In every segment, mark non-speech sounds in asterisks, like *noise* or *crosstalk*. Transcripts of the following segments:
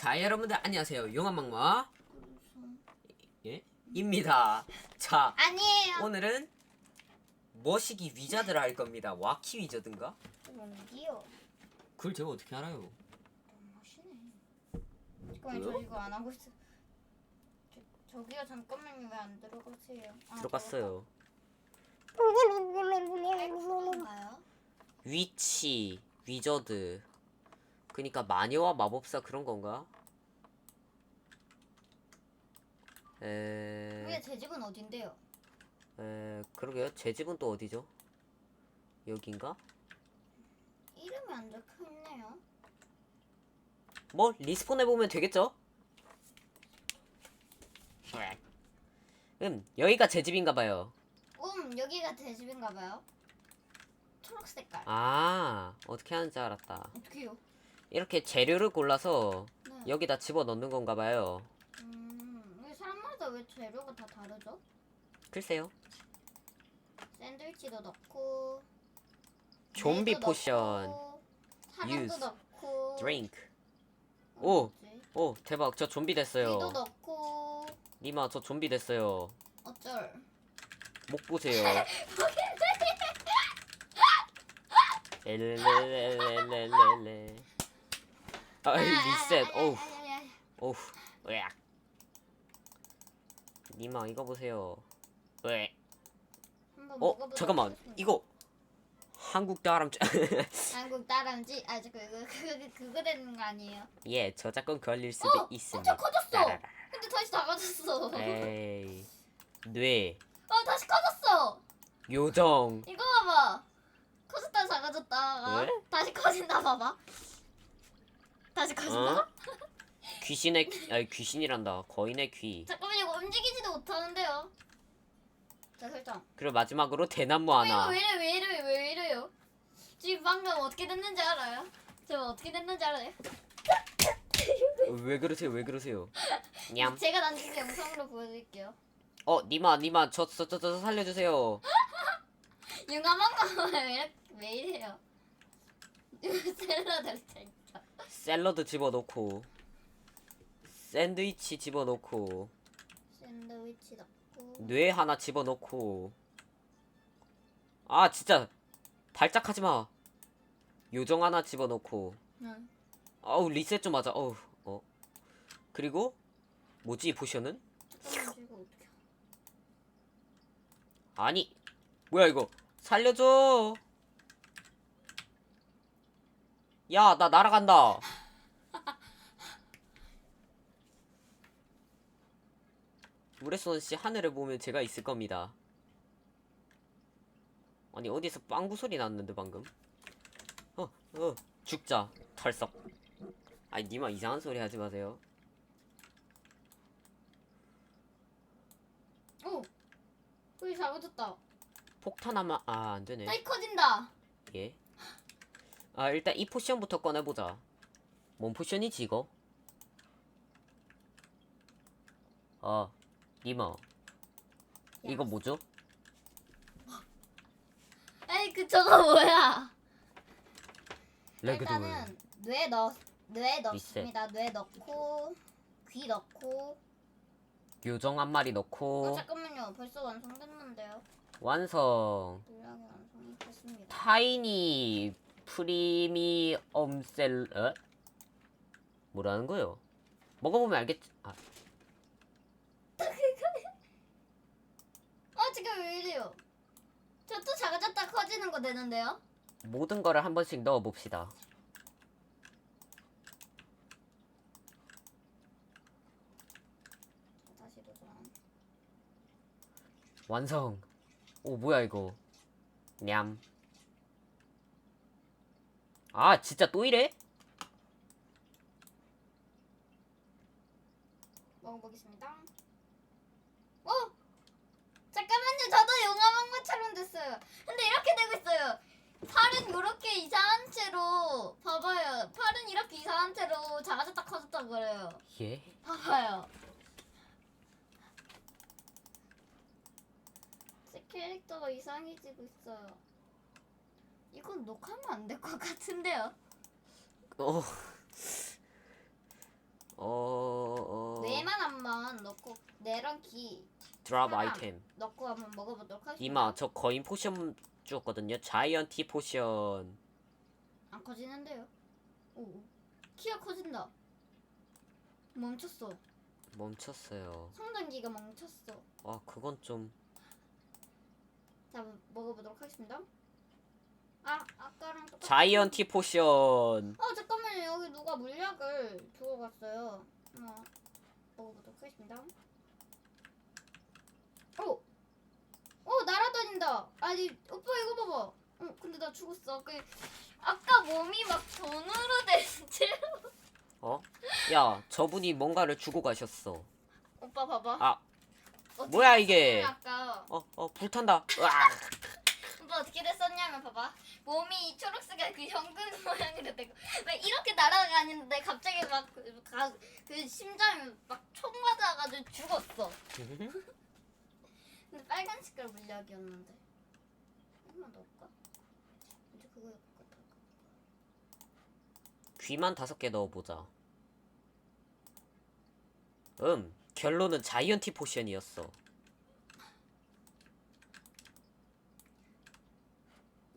자 여러분들 안녕하세요 용암막마 예? 입니다 자 아니에요. 오늘은 머시기 위자드를 할 겁니다 와키 위자드인가? 뭔데요? 그걸 제가 어떻게 알아요. 잠깐만? 저 이거 안 하고 있어. 저, 저기요 잠깐만요 왜 안 들어가세요? 아, 들어갔어요 들어가요? 위치 위저드 그니까 마녀와 마법사 그런 건가? 에... 위에 제 집은 어딘데요? 에... 그러게요 제 집은 또 어디죠? 여긴가? 이름이 안 적혀 있네요. 뭐 리스폰 해보면 되겠죠? 음 여기가 제 집인가봐요 음 여기가 제 집인가봐요. 초록 색깔. 아 어떻게 하는지 알았다 어떻게요? 이렇게 재료를 골라서 네. 여기다 집어넣는 건가 봐요 음 이게 사람마다 왜 재료가 다 다르죠? 글쎄요 샌드위치도 넣고. 좀비 포션 넣고, 사냥도 use, 넣고. 드링크 어, 오. 뭐지? 오 대박 저 좀비 됐어요 넣고. 니마 저 좀비 됐어요 어쩔. 목 보세요 *laughs* 엘레레레레레레 아 리셋 어우 어우 으악 니마 이거 보세요 왜? 한번 어 먹어보도록 잠깐만 하겠습니다. 이거 한국 다람쥐 *laughs* 한국 다람쥐 아 저거 그거 그거 그거 되는 거 아니에요? 예 저작권 걸릴 수도 어, 있습니다 엄청 커졌어. 따라라. 근데 다시 작아졌어. 에이 뇌아 다시 커졌어. 요정 이거 봐봐. 커졌다 작아졌다가 왜? 다시 커진다 봐봐. 다시 커진다. 어? *laughs* 귀신의 귀- 아니 귀신이란다 거인의 귀 잠깐만 이거 움직이지도 못하는데요. 자 설정. 그리고 마지막으로 대나무 어, 이거 하나 왜 이래 왜 이래 왜 이래요? 지금 방금 어떻게 됐는지 알아요? 저 어떻게 됐는지 알아요? 왜 그러세요 왜 그러세요 *laughs* 냠 제가 남긴 영상으로 보여드릴게요. 어, 니마, 니마, 저, 저, 저, 저 살려주세요. *laughs* 용감한 거왜 왜 이래요? 샐러드 진짜. 샐러드 집어넣고, 샌드위치 집어넣고, 샌드위치 넣고. 뇌 하나 집어넣고. 아, 진짜 발작하지 마. 요정 하나 집어넣고. 응. 아우 리셋 좀 하자. 어우, 어. 그리고 뭐지 포션은? 어떻게? 아니, 뭐야 이거? 살려줘. 야, 나 날아간다. 우레손 씨 하늘을 보면 제가 있을 겁니다. 아니 어디서 빵구 소리 났는데 방금? 어, 어, 죽자. 털썩. 아니 니마 이상한 소리 하지 마세요. 오, 우리 작아졌다. 폭탄 하면 아, 안 되네. 다시 커진다. 예. 아 일단 이 포션부터 꺼내보자. 뭔 포션이지 이거? 아, 니마. 이거 뭐죠? 에이 그 저거 뭐야? 레그돌. 일단은 뇌 넣, 뇌 넣습니다. 뇌 넣고 귀 넣고. 요정 한 마리 어 넣고 잠깐만요. 벌써 완성됐는데요. 완성. 물량이 완성이 됐습니다. 타이니 프리미엄 셀 어? 뭐라는 거요? 먹어보면 알겠지. 아, 아 지금 왜 이래요? 저 또 작아졌다 커지는 거 되는데요? 모든 거를 한 번씩 넣어 봅시다. 다시 도전. 완성. 오 뭐야 이거? 냠. 아 진짜 또 이래? 먹어보겠습니다. 어? 잠깐만요. 저도 용암한 것처럼 됐어요. 근데 이렇게 되고 있어요. 팔은 이렇게 이상한 채로 봐봐요. 팔은 이렇게 이상한 채로 작아졌다 커졌다 그래요. 예? 봐봐요. 제 캐릭터가 이상해지고 있어요. 이건 녹화하면 안 될 것 같은데요. 어. 어, 어, 뇌만 한번 넣고 뇌랑 기 드랍. 아이템. 넣고 한번 먹어보도록 하겠습니다. 이마, 저 거인 포션 주었거든요. 자이언티 포션. 안 커지는데요? 오, 오. 키가 커진다. 멈췄어. 멈췄어요. 성장기가 멈췄어. 아, 그건 좀. 자, 먹어보도록 하겠습니다. 아, 아까랑 똑같. 자이언티 포션. 어, 잠깐만요. 여기 누가 물약을 주고 갔어요. 어, 먹어보도록 하겠습니다. 오, 오 날아다닌다. 아니, 오빠 이거 봐봐. 어, 근데 나 죽었어. 그 아까 몸이 막 돈으로 된 채. 어? 야, 저분이 뭔가를 주고 가셨어. 오빠 봐봐. 아, 어떻게 뭐야, 이게? 아까 어, 어, 불탄다. 으아! 어떻게 됐었냐면 봐봐. 몸이 초록색의 그 현금 모양으로 되고 왜 이렇게 날아다니는데 갑자기 막그 그 심장이 막 총 맞아가지고 죽었어. 근데 빨간 색깔 물약이었는데. 한번 넣을까? 이제 그거 해볼까? 귀만 다섯 개 넣어보자. 음, 결론은 자이언티 포션이었어.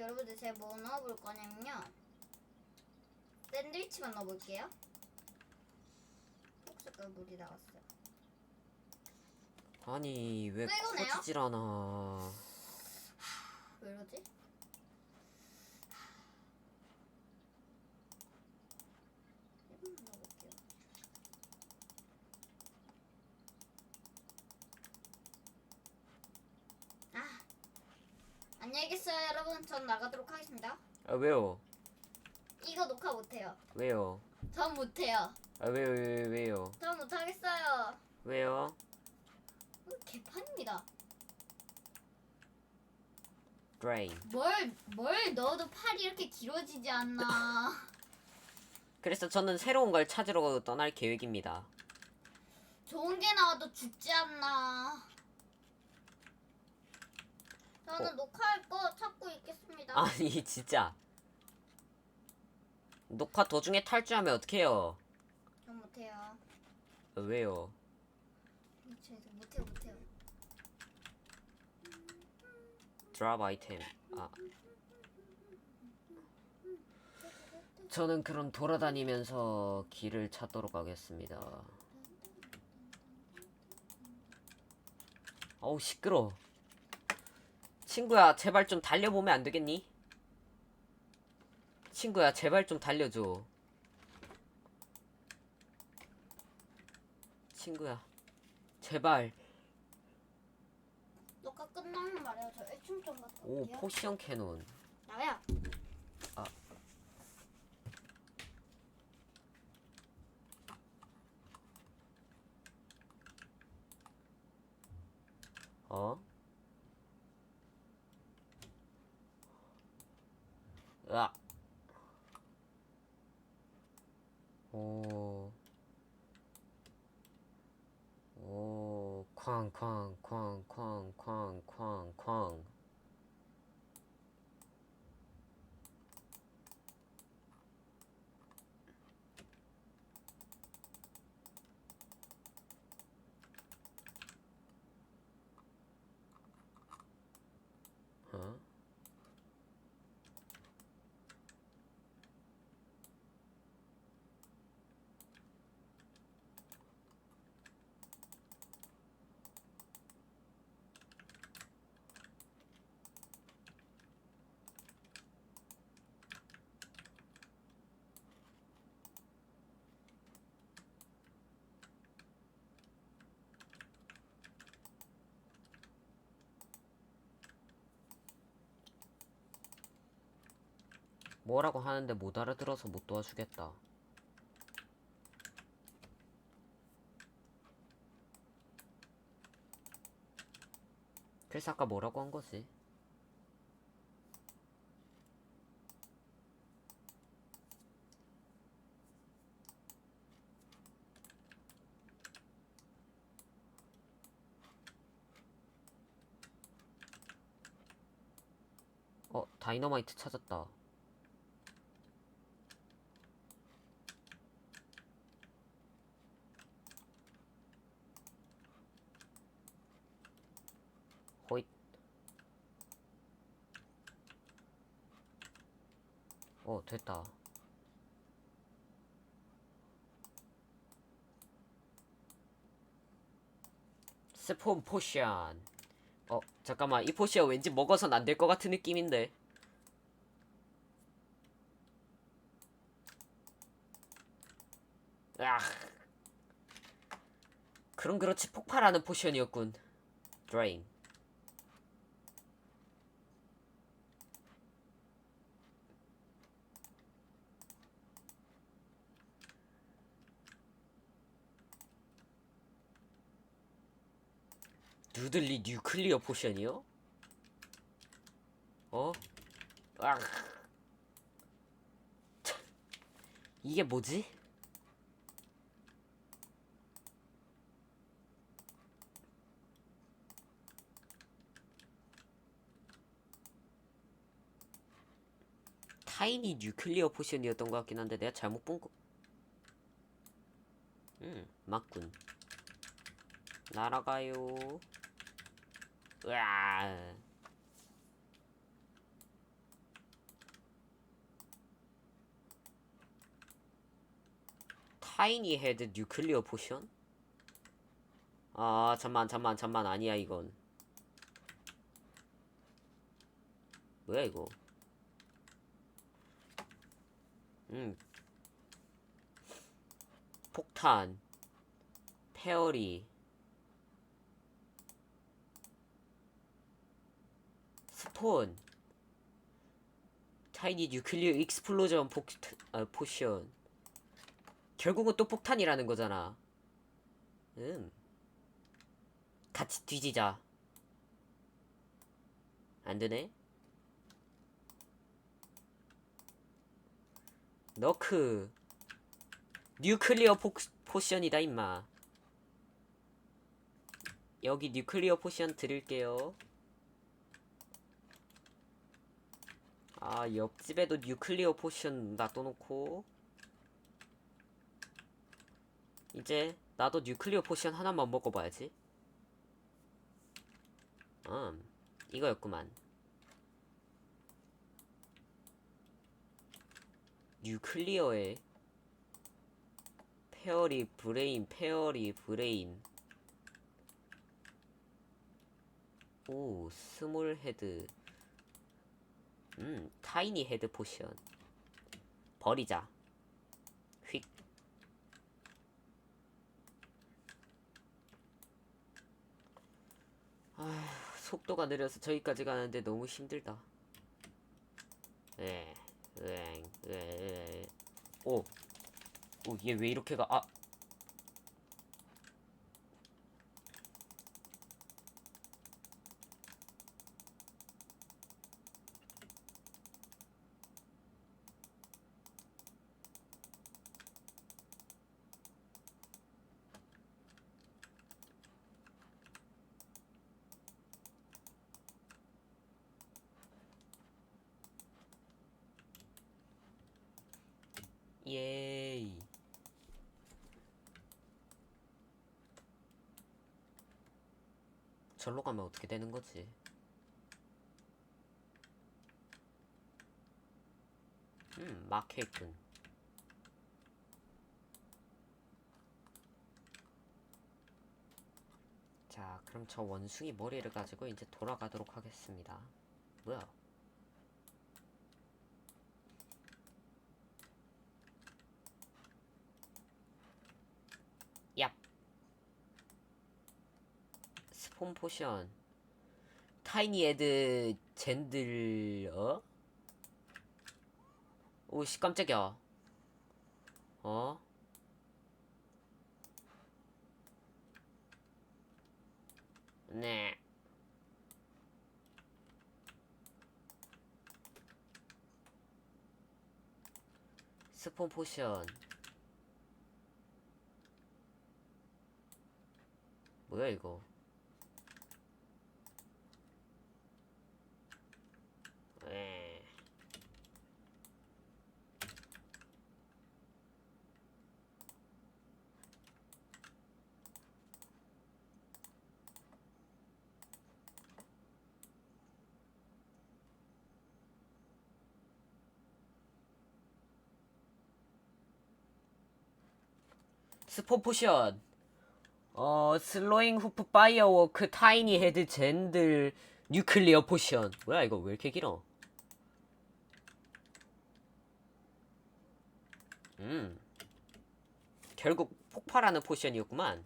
여러분들 제가 뭐 넣어볼 거냐면요. 샌드위치만 넣어볼게요. 색깔 물이 나왔어요. 아니, 왜? 커지질 않아. 왜 이러지? 이거만 넣어볼게요. 아, 안녕히 계세요 여러분. 전 나가도록 하겠습니다. 아, 왜요? 이거 녹화 못해요. 왜요? 전 못해요. 아, 왜요, 왜요, 왜요? 전 못하겠어요. 왜요? 어, 개판입니다. 브레인. 뭘, 뭘 넣어도 팔이 이렇게 길어지지 않나. *laughs* 그래서 저는 새로운 걸 찾으러 떠날 계획입니다. 좋은 게 나와도 죽지 않나. 저는 어. 녹화할 거 찾고 있겠습니다. 아니, 진짜. 녹화 도중에 탈주하면 어떡해요? 전 못해요. 아, 왜요? 저 못해요, 못해요. 드랍 아이템. 아. 저는 그럼 돌아다니면서 길을 찾도록 하겠습니다. 어우 시끄러. 친구야 제발 좀 달려보면 안 되겠니? 친구야 제발 좀 달려줘. 친구야 제발. 녹화 끝나면 말해요. 저 1층 좀 갔다 오 올게요. 포션 캐논. 나야. 아. 어? 으악. 오. 오, 쾅, 쾅, 쾅, 쾅, 쾅, 쾅, 쾅. 어? 뭐라고 하는데 못 알아들어서 못 도와주겠다. 그래서 아까 뭐라고 한 거지? 어, 다이너마이트 찾았다. 어 됐다. 스폰 포션. 어 잠깐만. 이 포션 왠지 먹어선 안 될 것 같은 느낌인데. 아. 그럼 그렇지. 폭발하는 포션이었군. 드레인 누들리 뉴클리어 포션이요? 어? 아. 참, 이게 뭐지? 타이니 뉴클리어 포션이었던 것 같긴 한데 내가 잘못 본 거. 음, 맞군. 날아가요. 으아. 타이니 헤드 뉴클리어 포션? 아, 잠만, 잠만, 잠만, 아니야, 이건. 뭐야, 이거? 음. 폭탄. 페어리. 스폰. 타이니 뉴클리어 익스플로전 폭, 아, 포션 결국은 또 폭탄이라는 거잖아. 음. 같이 뒤지자. 안되네. 너크. 뉴클리어 포, 포션이다 임마. 여기 뉴클리어 포션 드릴게요 아 옆집에도 뉴클리어 포션 놔둬놓고. 이제 나도 뉴클리어 포션 하나만 먹어봐야지. 음 이거였구만. 뉴클리어에 페어리 브레인 페어리 브레인. 오 스몰 헤드 음, 타이니 헤드 포션. 버리자. 휙. 아, 속도가 느려서 저기까지 가는데 너무 힘들다. 에, 으엥, 으, 으. 오, 오, 얘 왜 이렇게 가? 아, 예이. 절로 가면 어떻게 되는 거지? 음, 막혀 있군. 자, 그럼 저 원숭이 머리를 가지고 이제 돌아가도록 하겠습니다. 뭐야? 스폰 포션. 타이니 애드 젠들 어? 오씨 깜짝이야. 어? 네. 스폰 포션. 뭐야 이거? 에. 스 포 포션. 어 슬로잉 후프 파이어워크 타이니 헤드 젠들 뉴클리어 포션. 뭐야 이거 왜 이렇게 길어? 음. 결국 폭발하는 포션이었구만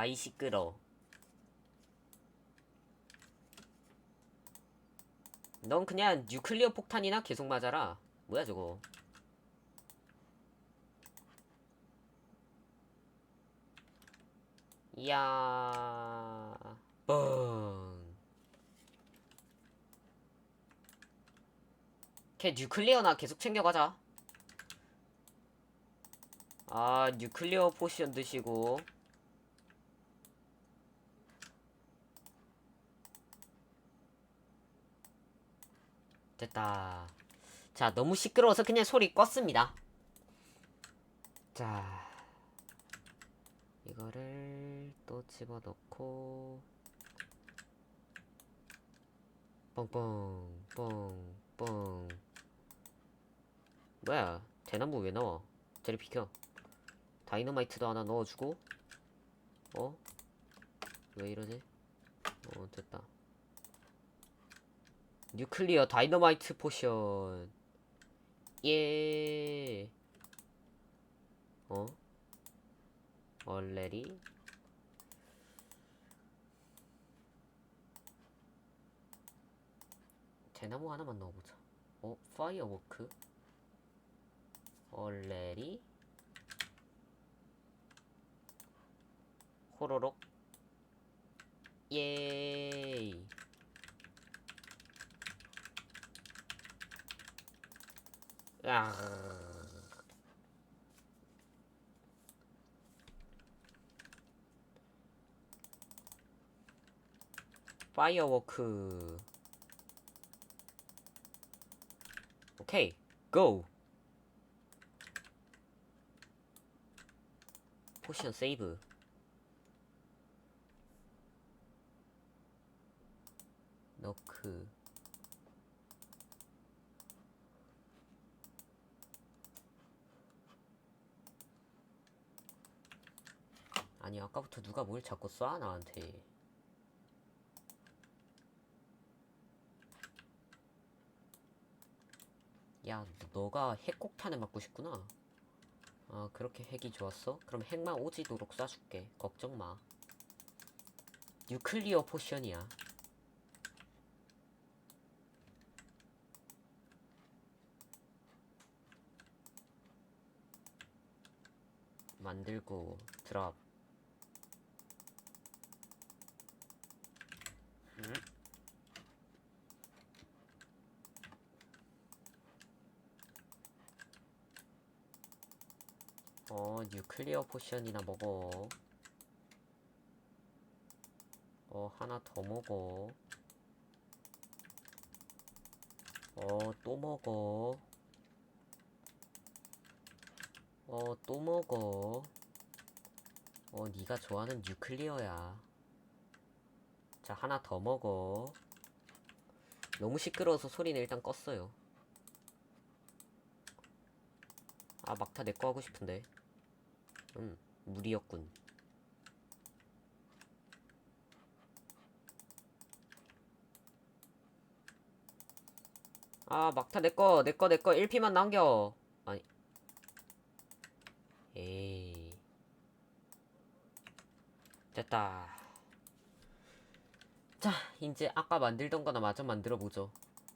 아이 시끄러. 넌 그냥 뉴클리어 폭탄이나 계속 맞아라. 뭐야 저거? 이야. 뻥. 걔 뉴클리어나 계속 챙겨가자. 아, 뉴클리어 포션 드시고. 됐다. 자, 너무 시끄러워서 그냥 소리 껐습니다. 자, 이거를 또 집어넣고, 뻥뻥, 뻥, 뻥. 뭐야, 대나무 왜 나와? 저리 비켜. 다이너마이트도 하나 넣어주고, 어? 왜 이러지? 어, 됐다. 뉴클리어 다이너마이트 포션. 예. 어? 얼레리? 대나무 하나만 넣어보자. 어? 파이어워크? 얼레리? 호로록? 예이 아. 파이어워크. 오케이, 고. 포션 세이브. 너 아니 아까부터 누가 뭘 자꾸 쏴 나한테. 야 너- 너가 핵폭탄에 맞고 싶구나. 아 그렇게 핵이 좋았어? 그럼 핵만 오지도록 쏴줄게. 걱정마. 뉴클리어 포션이야. 만들고 드랍 음? 어, 뉴 클리어 포션이나 먹어. 어, 하나 더 먹어. 어, 또 먹어. 어, 또 먹어. 어, 네가 좋아하는 뉴클리어야. 자, 하나 더 먹어. 너무 시끄러워서 소리는 일단 껐어요. 아, 막타 내 거 하고 싶은데. 음, 무리였군. 아, 막타 내 거, 내 거, 내거 1피만 남겨. 아니. 에이. 됐다. 자, 이제 아까 만들던 거나 마저 만들어 보죠.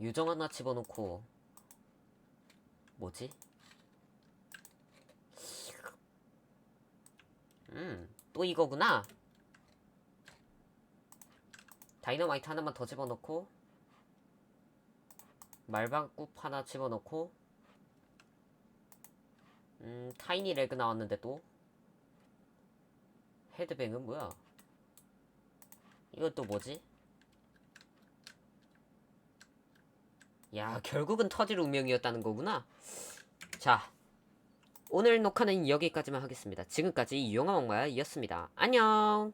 유정 하나 집어넣고. 뭐지? 음, 또 이거구나. 다이너마이트 하나만 더 집어넣고. 말방굽 하나 집어넣고. 음, 타이니 레그 나왔는데 또. 헤드뱅은 뭐야? 이건 또 뭐지? 야, 결국은 터질 운명이었다는 거구나. 자, 오늘 녹화는 여기까지만 하겠습니다. 지금까지 용암 엄마였습니다. 안녕.